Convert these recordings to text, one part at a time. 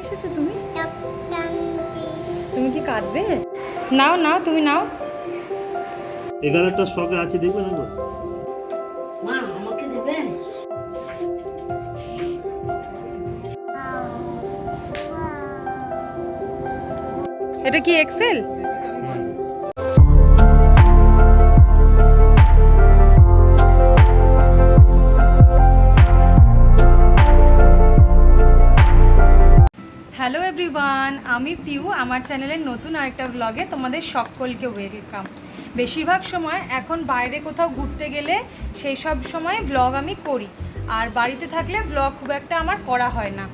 এসেছ তুমি? তুমি কি কাঁদবে? নাও নাও তুমি নাও। এগারোটা স্টকে আছে দেখবে না মা আমাকে দেবে? এটা কি এক্সেল হ্যালো এভরিওয়ান আমি পিউ, আমার চ্যানেলের নতুন আরেকটা ব্লগে তোমাদের সকলকে ওয়েলকাম বেশিরভাগ সময় এখন বাইরে কোথাও ঘুরতে গেলে সেই সব সময় ব্লগ আমি করি। আর বাড়িতে থাকলে ব্লগ খুব একটা আমার করা হয় না।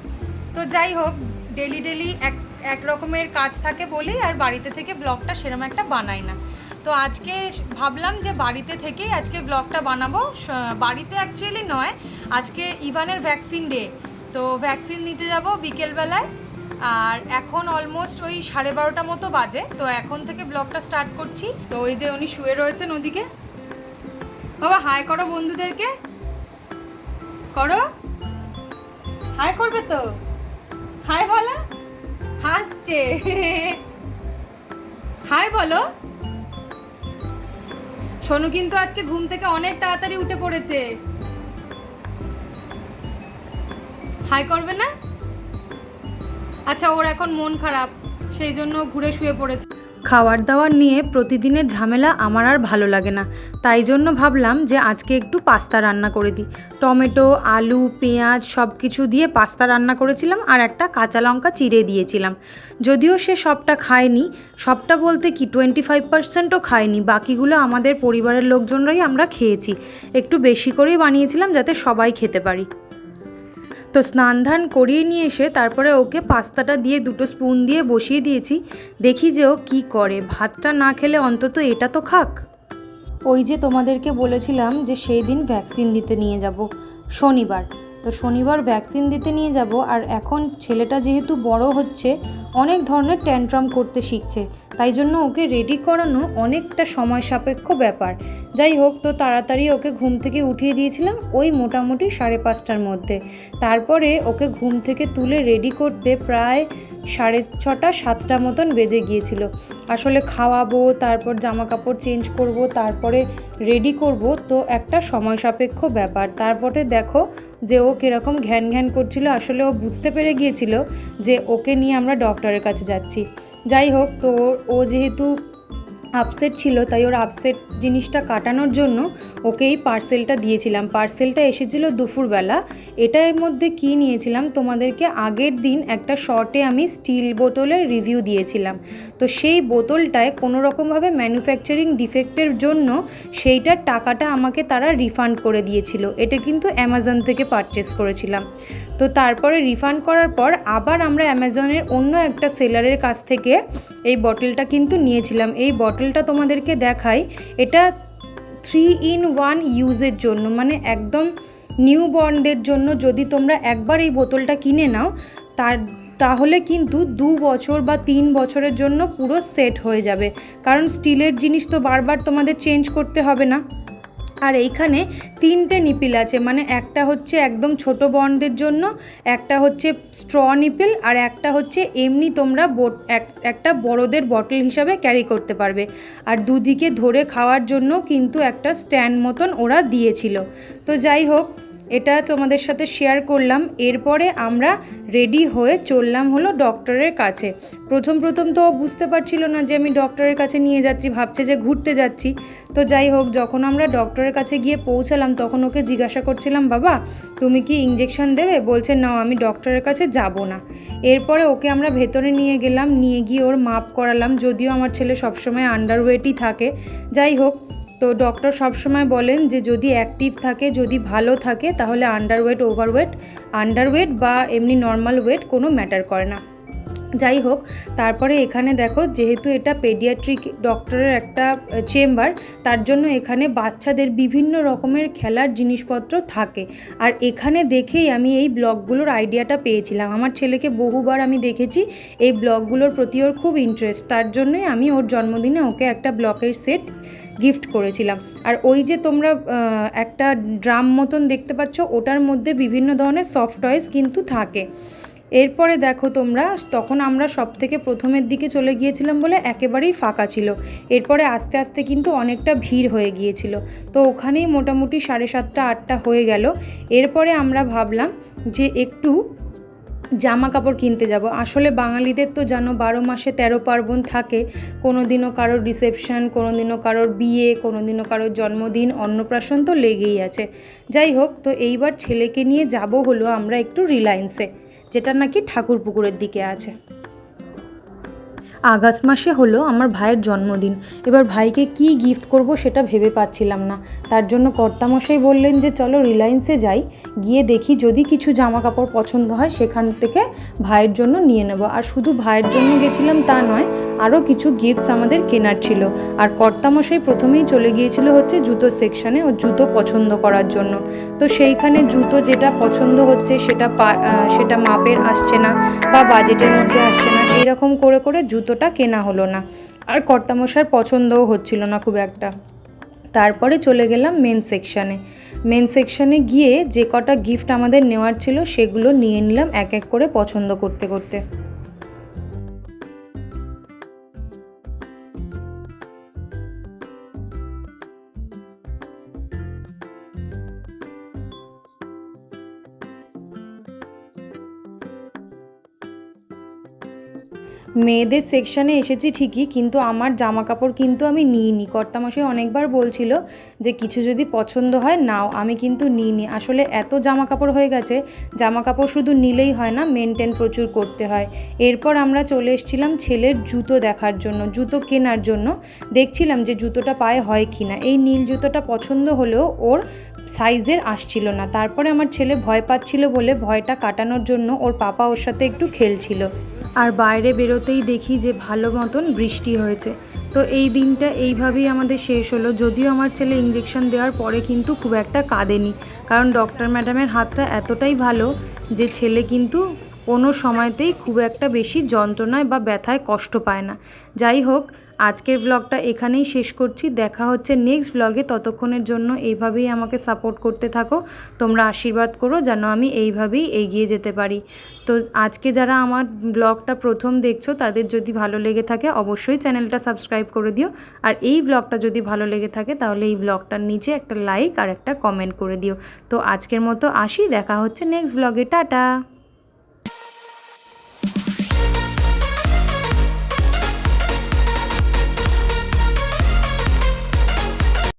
তো যাই হোক ডেলি ডেলি এক এক রকমের কাজ থাকে বলেই আর বাড়িতে থেকে ব্লগটা সেরকম একটা বানাই না। তো আজকে ভাবলাম যে বাড়িতে থেকেই আজকে ব্লগটা বানাবো। বাড়িতে অ্যাকচুয়ালি নয়, আজকে ইভানের ভ্যাকসিন ডে তো ভ্যাকসিন নিতে যাব বিকেলবেলায়। আর এখন অলমোস্ট ওই সাড়ে বারোটা মতো বাজে। তো এখন থেকে ব্লগটা স্টার্ট করছি। তো ওই যে উনি শুয়ে রয়েছেন ওদিকে। বাবা হাই করো বন্ধুদেরকে। করো। হাই করবে তো? হাই বলো। হাসছে। হাই বলো। সোনু কিন্তু আজকে ঘুম থেকে অনেক তাড়াতাড়ি উঠে পড়েছে। হাই করবে না? আচ্ছা ওর এখন মন খারাপ, সেই জন্য ঘুরে শুয়ে পড়েছে। খাওয়ার দাওয়ার নিয়ে প্রতিদিনের ঝামেলা আমার আর ভালো লাগে না। তাই জন্য ভাবলাম যে আজকে একটু পাস্তা রান্না করে দিই। টমেটো, আলু, পেঁয়াজ সব কিছু দিয়ে পাস্তা রান্না করেছিলাম আর একটা কাঁচা লঙ্কা চিড়ে দিয়েছিলাম। যদিও সে সবটা খায়নি, সবটা বলতে কি টোয়েন্টি ফাইভ পার্সেন্টও খায়নি, বাকিগুলো আমাদের পরিবারের লোকজনরাই আমরা খেয়েছি। একটু বেশি করেই বানিয়েছিলাম যাতে সবাই খেতে পারি। তো স্নান ধান করিয়ে নিয়ে এসে তারপরে ওকে পাস্তাটা দিয়ে দুটো স্পুন দিয়ে বসিয়ে দিয়েছি। দেখি যে ও কী করে। ভাতটা না খেলে অন্তত এটা তো খাক। ওই যে তোমাদেরকে বলেছিলাম যে সেই দিন ভ্যাকসিন দিতে নিয়ে যাব। শনিবার। তো শনিবার ভ্যাকসিন দিতে নিয়ে যাব আর এখন ছেলেটা যেহেতু বড় হচ্ছে, অনেক ধরনের ট্যান্ট্রাম করতে শিখছে। তাই জন্য ওকে রেডি করানো অনেকটা সময় সাপেক্ষ ব্যাপার। যাই হোক, তো তাড়াতাড়ি ওকে ঘুম থেকে উঠিয়ে দিয়েছিলাম ওই মোটামুটি সাড়ে পাঁচটার মধ্যে। তারপরে ওকে ঘুম থেকে তুলে রেডি করতে প্রায় সাড়ে ছটা, সাতটা মতন বেজে গিয়েছিল। আসলে খাওয়াবো, তারপর জামা কাপড় চেঞ্জ করব, তারপরে রেডি করব, তো একটা সময় সাপেক্ষ ব্যাপার। তারপরে দেখো যে ও কীরকম ঘ্যান ঘ্যান করছিল, আসলে ও বুঝতে পেরে গিয়েছিল যে ওকে নিয়ে আমরা ডক্টরের কাছে যাচ্ছি। যাই হোক, তো ও যেহেতু আপসেট ছিল, তাই ওর আপসেট জিনিসটা কাটানোর জন্য ওকে এই পার্সেলটা দিয়েছিলাম। পার্সেলটা এসেছিল দুপুরবেলা। এটার মধ্যে কি নিয়েছিলাম? তোমাদেরকে আগের দিন একটা শর্টে আমি স্টিল বোতলের রিভিউ দিয়েছিলাম। তো সেই বোতলটায় কোনো রকমভাবে ম্যানুফ্যাকচারিং ডিফেক্টের জন্য সেইটার টাকাটা আমাকে তারা রিফান্ড করে দিয়েছিল। এটা কিন্তু অ্যামাজন থেকে পারচেস করেছিলাম। তো তারপরে রিফান্ড করার পর আবার আমরা অ্যামাজনের অন্য একটা সেলারের কাছ থেকে এই বটলটা কিন্তু নিয়েছিলাম। এই বটলটা তোমাদেরকে দেখাই, এটা থ্রি ইন ওয়ান ইউজের জন্য মানে একদম নিউ বন্ডের জন্য যদি তোমরা একবার এই বোতলটা কিনে নাও, তার, তাহলে কিন্তু দু বছর বা তিন বছরের জন্য পুরো সেট হয়ে যাবে। কারণ স্টিলের জিনিস তো বারবার তোমাদের চেঞ্জ করতে হবে না। আর এইখানে তিনটে নিপিল আছে মানে একটা হচ্ছে একদম ছোট বর্ণদের জন্য, একটা হচ্ছে স্ট্র নিপিল আর একটা হচ্ছে এমনি তোমরা বোট, এক, একটা বড়দের বটল হিসাবে ক্যারি করতে পারবে। আর দুদিকে ধরে খাওয়ার জন্য কিন্তু একটা স্ট্যান্ড মতন ওরা দিয়েছিল। তো যাই হোক এটা তোমাদের সাথে শেয়ার করলাম। এরপরে আমরা রেডি হয়ে চললাম হলো ডক্টরের কাছে। প্রথম প্রথম তো বুঝতে পারছিল না যে আমি ডক্টরের কাছে নিয়ে যাচ্ছি, ভাবছে যে ঘুরতে যাচ্ছি। তো যাই হোক, যখন আমরা ডক্টরের কাছে গিয়ে পৌঁছালাম, তখন ওকে জিজ্ঞাসা করছিলাম, বাবা, তুমি কি ইঞ্জেকশন দেবে? বলছে, না, আমি ডক্টরের কাছে যাব না। এরপরে ওকে আমরা ভেতরে নিয়ে গেলাম, নিয়ে গিয়ে ওর মাপ করালাম। যদিও আমার ছেলে সবসময় আন্ডারওয়েটই থাকে। যাই হোক তো ডক্টর সবসময় বলেন যে যদি অ্যাক্টিভ থাকে, যদি ভালো থাকে, তাহলে আন্ডারওয়েট ওভারওয়েট আন্ডারওয়েট বা এমনি নর্মাল ওয়েট কোনো ম্যাটার করে না। যাই হোক, তারপরে এখানে দেখো যেহেতু এটা পেডিয়াট্রিক ডক্টরের একটা চেম্বার তার জন্য এখানে বাচ্চাদের বিভিন্ন রকমের খেলার জিনিসপত্র থাকে। আর এখানে দেখেই আমি এই ব্লগগুলোর আইডিয়াটা পেয়েছিলাম। আমার ছেলেকে বহুবার আমি দেখেছি, এই ব্লগগুলোর প্রতি ওর খুব ইন্টারেস্ট তার জন্যই আমি ওর জন্মদিনে ওকে একটা ব্লকের সেট গিফট করেছিলাম। আর ওই যে তোমরা একটা ড্রাম মতন দেখতে পাচ্ছ, ওটার মধ্যে বিভিন্ন ধরনের সফট টয়েস কিন্তু থাকে। এরপরে দেখো তোমরা, তখন আমরা সব থেকে প্রথমের দিকে চলে গিয়েছিলাম বলে একেবারেই ফাঁকা ছিল। এরপরে আস্তে আস্তে কিন্তু অনেকটা ভিড় হয়ে গিয়েছিল। তো ওখানেই মোটামুটি সাড়ে সাতটা, আটটা হয়ে গেল। এরপরে আমরা ভাবলাম যে একটু জামা কাপড় কিনতে যাব। আসলে বাঙালিদের তো জানো বারো মাসে তেরো পার্বণ থাকে কোনো দিনও কারোর রিসেপশন কোনো দিনও কারোর বিয়ে কোনো দিনও কারোর জন্মদিন, অন্নপ্রাশন তো লেগেই আছে। যাই হোক, তো এইবার ছেলেকে নিয়ে যাব হলো আমরা একটু রিলায়েন্সে, যেটা নাকি ঠাকুর পুকুরের দিকে আছে। আগস্ট মাসে হলো আমার ভাইয়ের জন্মদিন। এবার ভাইকে কি গিফট করব সেটা ভেবে পাচ্ছিলাম না। তার জন্য কর্তামশাই বললেন যে, চলো রিলায়েন্সে যাই, গিয়ে দেখি যদি কিছু জামা কাপড় পছন্দ হয় সেখান থেকে ভাইয়ের জন্য নিয়ে নেব। আর শুধু ভাইয়ের জন্য গেছিলাম তা নয়, আরও কিছু গিফটস আমাদের কেনার ছিল। আর কর্তামশাই প্রথমেই চলে গিয়েছিল হচ্ছে জুতো সেকশানে ও জুতো পছন্দ করার জন্য। তো সেইখানে জুতো যেটা পছন্দ হচ্ছে সেটা সেটা মাপের আসছে না বা বাজেটের মধ্যে আসছে না। এইরকম করে করে জুতোটা কেনা হলো না। আর কর্তামশার পছন্দও হচ্ছিল না খুব একটা। তারপরে চলে গেলাম মেন সেকশানে মেন সেকশানে গিয়ে যে কটা গিফট আমাদের নেওয়ার ছিল সেগুলো নিয়ে নিলাম এক এক করে পছন্দ করতে করতে। মেয়েদের সেকশানে এসেছি ঠিকই, কিন্তু আমার জামা কাপড় কিন্তু আমি নিইনি। কর্তামশাই অনেকবার বলছিল যে কিছু যদি পছন্দ হয় নাও, আমি কিন্তু নিইনি। আসলে এত জামা কাপড় হয়ে গেছে জামা কাপড় শুধু নিলেই হয় না মেনটেন প্রচুর করতে হয়। এরপর আমরা চলে এসেছিলাম ছেলের জুতো দেখার জন্য, জুতো কেনার জন্য। দেখছিলাম যে জুতোটা পায়ে হয় কি না এই নীল জুতোটা পছন্দ হলেও ওর সাইজের আসছিল না। তারপরে আমার ছেলে ভয় পাচ্ছিল বলে ভয়টা কাটানোর জন্য ওর পাপা ওর সাথে একটু খেলছিল। আর বাইরে বেরোতেই দেখি যে ভালো মতন বৃষ্টি হয়েছে। তো এই দিনটা এইভাবেই আমাদের শেষ হলো। যদিও আমার ছেলে ইঞ্জেকশন দেওয়ার পরে কিন্তু খুব একটা কাঁদেনি। কারণ ডক্টর ম্যাডামের হাতটা এতটাই ভালো যে ছেলে কিন্তু কোনো সময়তেই খুব একটা বেশি যন্ত্রণায় বা ব্যথায় কষ্ট পায় না। যাই হোক, আজকের ব্লগটা এখানেই শেষ করছি। দেখা হচ্ছে নেক্সট ব্লগে ততক্ষণের জন্য এইভাবেই আমাকে সাপোর্ট করতে থাকো। তোমরা আশীর্বাদ করো যেন আমি এইভাবেই এগিয়ে যেতে পারি। তো আজকে যারা আমার ব্লগটা প্রথম দেখছ, তাদের যদি ভালো লেগে থাকে, অবশ্যই চ্যানেলটা সাবস্ক্রাইব করে দিও। আর এই ব্লগটা যদি ভালো লেগে থাকে, তাহলে এই ব্লগটার নিচে একটা লাইক আর একটা কমেন্ট করে দিও। তো আজকের মতো আসি। দেখা হচ্ছে নেক্সট ব্লগে টাটা!